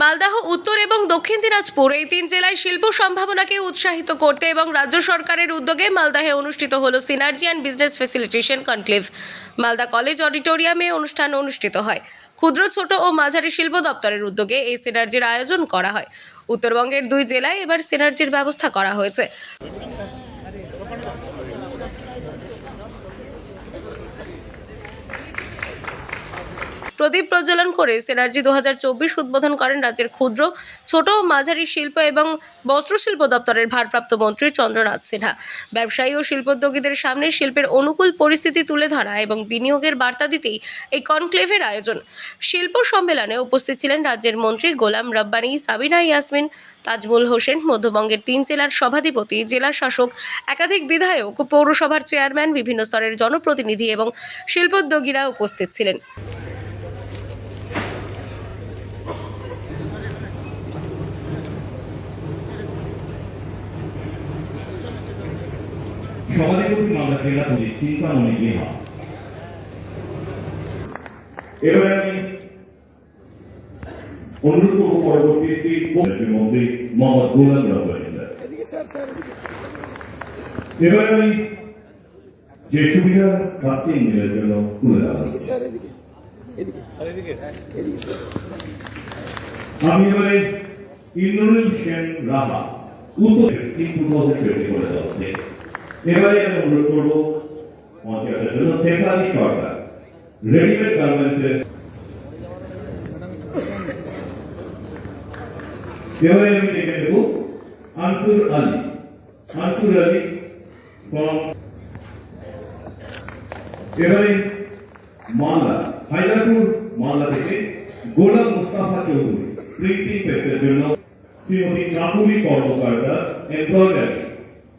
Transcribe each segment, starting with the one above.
মালদাহ, উত্তর এবং দক্ষিণ দিনাজপুর এই তিন জেলায় শিল্প সম্ভাবনাকে উৎসাহিত করতে এবং রাজ্য সরকারের উদ্যোগে মালদাহে অনুষ্ঠিত হল synergy and business facilitation conclave. Malda college অডিটোরিয়ামে অনুষ্ঠান অনুষ্ঠিত হয়। ক্ষুদ্র, ছোট ও মাঝারি শিল্প দপ্তরের উদ্যোগে এই সিনার্জির আয়োজন করা হয়। উত্তরবঙ্গের দুই জেলায় এবার সিনার্জির ব্যবস্থা করা হয়েছে। প্রদীপ প্রজ্বলন করে সেনার্জি দু হাজার চব্বিশ উদ্বোধন করেন রাজ্যের ক্ষুদ্র, ছোট ও মাঝারি শিল্প এবং বস্ত্রশিল্প দপ্তরের ভারপ্রাপ্ত মন্ত্রী চন্দ্রনাথ সিনহা। ব্যবসায়ী ও শিল্পোদ্যোগীদের সামনে শিল্পের অনুকূল পরিস্থিতি তুলে ধরা এবং বিনিয়োগের বার্তা দিতেই এই কনক্লেভের আয়োজন। শিল্প সম্মেলনে উপস্থিত ছিলেন রাজ্যের মন্ত্রী গোলাম রব্বানী, সাবিনা ইয়াসমিন, তাজমুল হোসেন, মধ্যবঙ্গের তিন জেলার সভাধিপতি, জেলা শাসক, একাধিক বিধায়ক, পৌরসভার চেয়ারম্যান, বিভিন্ন স্তরের জনপ্রতিনিধি এবং শিল্পোদ্যোগীরা উপস্থিত ছিলেন। সভাধিপতি মালদা জেলা পুলিশ চিন্তামণি নেহা এবারে আমি অনুরোধ পরবর্তী শ্রী মন্ত্রী মোহাম্মদ গোলাম স্যার এবারে আমি যে সুবিধা কাস্টিং মিলের জন্য তুলে দেওয়া আমি এবারে ইন্দ্রনীল সেন রাহা, উত্তর সিং টু থাউজেন্ড করে দেওয়া এবারে আমি অনুরোধ করব মঞ্চে আসার জন্য শেফালি সরকার। রেডিমেড গার্মেন্টসের এবারে আমি ডেকে দেবো আনসুর আলী। আনসুর আলী from এবারে মালদা হাইলাপুর মালদা থেকে গোলাম মুস্তাফা চৌধুরী প্রিন্টিং প্রেসের জন্য শ্রীমতী কাকুলি কর্মকার দাস এমপ্লয়ারি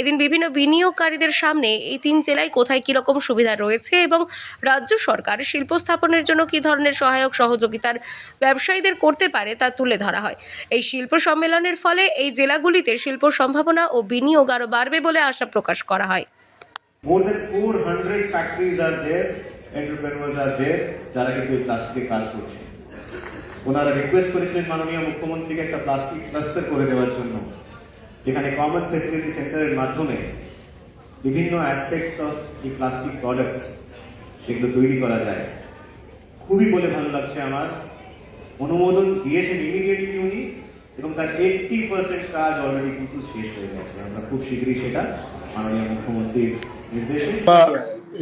এদিন বিভিন্ন বিনিয়োগকারীদের সামনে এই তিন জেলায় কোথায় কীরকম সুবিধা রয়েছে এবং রাজ্য সরকার শিল্প স্থাপনের জন্য কী ধরনের সহায়ক সহযোগিতার ব্যবসায়ীদের করতে পারে তা তুলে ধরা হয়। এই শিল্প সম্মেলনের ফলে এই জেলাগুলিতে শিল্প সম্ভাবনা ও বিনিয়োগ আরও বাড়বে বলে আশা প্রকাশ করা হয়। More than 400 factories are there, entrepreneurs are there, যারা কিন্তু প্লাস্টিকে কাজ করছে। ওনারা রিকোয়েস্ট করেছিলেন মাননীয় মুখ্যমন্ত্রীকে একটা প্লাস্টিক ক্লাস্টার করে দেওয়ার জন্য। যেখানে কমন ফেসিলিটি সেন্টারের মাধ্যমে বিভিন্ন অ্যাসপেক্টস অফ এই প্লাস্টিক প্রোডাক্টস সেগুলো তৈরি করা যায়। খুবই বলে ভালো লাগছে আমার। অনুমোদন দিয়েছেন ইমিডিয়েটলি উনি এবং তার এইটটি পার্সেন্ট কাজ অলরেডি কিন্তু শেষ হয়ে গেছে। আমরা খুব শীঘ্রই সেটা মাননীয় মুখ্যমন্ত্রীর নির্দেশে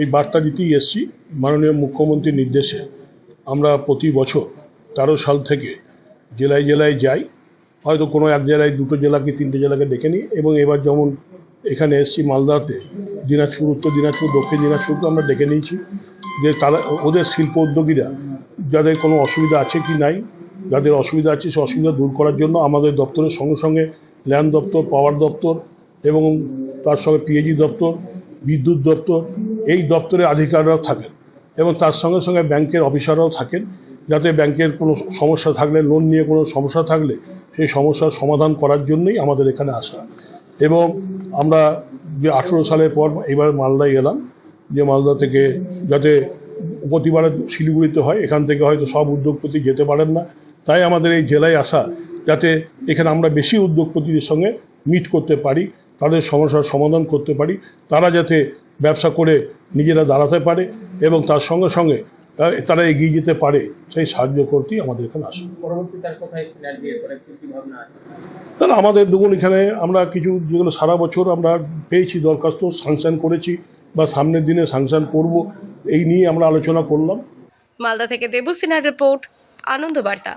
এই বার্তা দিতেই এসছি মাননীয় মুখ্যমন্ত্রীর নির্দেশে। আমরা প্রতি বছর তেরো সাল থেকে জেলায় জেলায় যাই। হয়তো কোনো এক জেলায়, দুটো জেলাকে, তিনটে জেলাকে ডেকে নিই এবং এবার যেমন এখানে এসছি মালদাতে, দিনাজপুর, উত্তর দিনাজপুর, দক্ষিণ দিনাজপুরকে আমরা ডেকে নিয়েছি, যে তারা, ওদের শিল্প উদ্যোগীরা, যাদের কোনো অসুবিধা আছে কি নাই, যাদের অসুবিধা আছে সে অসুবিধা দূর করার জন্য আমাদের দপ্তরের সঙ্গে সঙ্গে ল্যান্ড দপ্তর, পাওয়ার দপ্তর, এবং তার সঙ্গে পিএইচই দপ্তর, বিদ্যুৎ দপ্তর, এই দপ্তরের আধিকাররাও থাকেন, এবং তার সঙ্গে সঙ্গে ব্যাংকের অফিসাররাও থাকেন, যাতে ব্যাংকের কোনো সমস্যা থাকলে, লোন নিয়ে কোনো সমস্যা থাকলে সেই সমস্যার সমাধান করার জন্যই আমাদের এখানে আসা। এবং আমরা যে আঠেরো সালের পর এবার মালদায় গেলাম, যে মালদা থেকে যাতে প্রতিবারে শিলিগুড়িতে হয়, এখান থেকে হয়তো সব উদ্যোগপতি যেতে পারেন না। তাই আমাদের এই জেলায় আসা, যাতে এখানে আমরা বেশি উদ্যোগপতিদের সঙ্গে মিট করতে পারি, তাদের সমস্যার সমাধান করতে পারি, তারা যাতে ব্যবসা করে নিজেরা দাঁড়াতে পারে এবং তার সঙ্গে সঙ্গে তারা এগিয়ে যেতে পারে সেই সাহায্য করতেই আমাদের এখানে আসুন তাহলে আমাদের দেখুন এখানে আমরা কিছু যেগুলো সারা বছর আমরা পেয়েছি দরখাস্ত সাংশন করেছি বা সামনের দিনে সাংশন করব এই নিয়ে আমরা আলোচনা করলাম। মালদা থেকে দেবু সিনহার রিপোর্ট আনন্দ বার্তা।